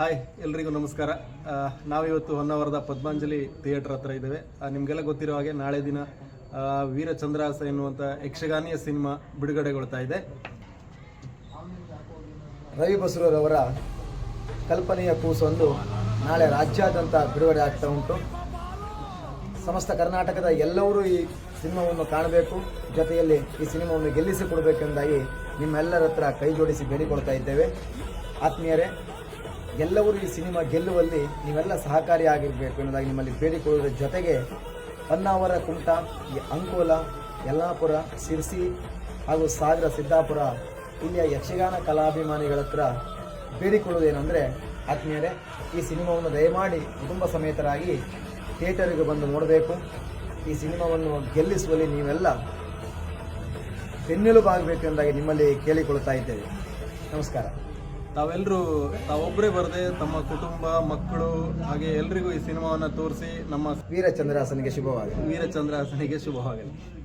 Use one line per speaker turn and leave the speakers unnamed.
Hi, ಎಲ್ರಿಗೂ ನಮಸ್ಕಾರ. ನಾವಿವತ್ತು ಹೊನ್ನಾವರದ ಪದ್ಮಾಂಜಲಿ ಥಿಯೇಟರ್ ಹತ್ರ ಇದ್ದೇವೆ. ನಿಮಗೆಲ್ಲ ಗೊತ್ತಿರೋ ಹಾಗೆ ನಾಳೆ ದಿನ ವೀರಚಂದ್ರಾಸ ಎನ್ನುವಂಥ ಯಕ್ಷಗಾನೀಯ ಸಿನಿಮಾ ಬಿಡುಗಡೆಗೊಳ್ತಾ ಇದೆ.
ರವಿ ಬಸರೂರವರ ಕಲ್ಪನೆಯ ಕೂಸೊಂದು ನಾಳೆ ರಾಜ್ಯಾದ್ಯಂತ ಬಿಡುಗಡೆ ಆಗ್ತಾ ಉಂಟು. ಸಮಸ್ತ ಕರ್ನಾಟಕದ ಎಲ್ಲರೂ ಈ ಸಿನಿಮಾವನ್ನು ಕಾಣಬೇಕು. ಜೊತೆಯಲ್ಲಿ ಈ ಸಿನಿಮಾವನ್ನು ಗೆಲ್ಲಿಸಿಕೊಡಬೇಕೆಂದಾಗಿ ನಿಮ್ಮೆಲ್ಲರ ಹತ್ರ ಕೈ ಜೋಡಿಸಿ ಬೇಡಿಕೊಳ್ತಾ ಇದ್ದೇವೆ. ಆತ್ಮೀಯರೇ ಎಲ್ಲರೂ ಈ ಸಿನಿಮಾ ಗೆಲ್ಲುವಲ್ಲಿ ನೀವೆಲ್ಲ ಸಹಕಾರಿಯಾಗಿರಬೇಕು ಎನ್ನುವುದಾಗಿ ನಿಮ್ಮಲ್ಲಿ ಬೇಡಿಕೊಳ್ಳುವುದರ ಜೊತೆಗೆ ಹೊನ್ನಾವರ ಕುಮಟ ಅಂಕೋಲ, ಯಲ್ಲಾಪುರ, ಸಿರ್ಸಿ ಹಾಗೂ ಸಾಗರ, ಸಿದ್ದಾಪುರ, ಇಲ್ಲಿಯ ಯಕ್ಷಗಾನ ಕಲಾಭಿಮಾನಿಗಳ ಹತ್ರ ಬೇಡಿಕೊಳ್ಳುವುದೇನೆಂದರೆ ಆತ್ಮೀಯರೇ, ಈ ಸಿನಿಮಾವನ್ನು ದಯಮಾಡಿ ಕುಟುಂಬ ಸಮೇತರಾಗಿ ಥಿಯೇಟರಿಗೆ ಬಂದು ನೋಡಬೇಕು. ಈ ಸಿನಿಮಾವನ್ನು ಗೆಲ್ಲಿಸುವಲ್ಲಿ ನೀವೆಲ್ಲ ಬೆನ್ನೆಲುಬಾಗಬೇಕು ಎಂದಾಗಿ ನಿಮ್ಮಲ್ಲಿ ಕೇಳಿಕೊಳ್ಳುತ್ತಾ ಇದ್ದೇವೆ. ನಮಸ್ಕಾರ.
ತಾವೆಲ್ಲರೂ ತಾವೊಬ್ಬರೇ ಬರದೆ ತಮ್ಮ ಕುಟುಂಬ ಮಕ್ಕಳು ಹಾಗೆ ಎಲ್ರಿಗೂ ಈ ಸಿನಿಮಾವನ್ನು ತೋರಿಸಿ ನಮ್ಮ
ವೀರಚಂದ್ರಾಸನಿಗೆ ಶುಭವಾಗಲಿ.
ವೀರಚಂದ್ರಾಸನಿಗೆ ಶುಭವಾಗಲಿ.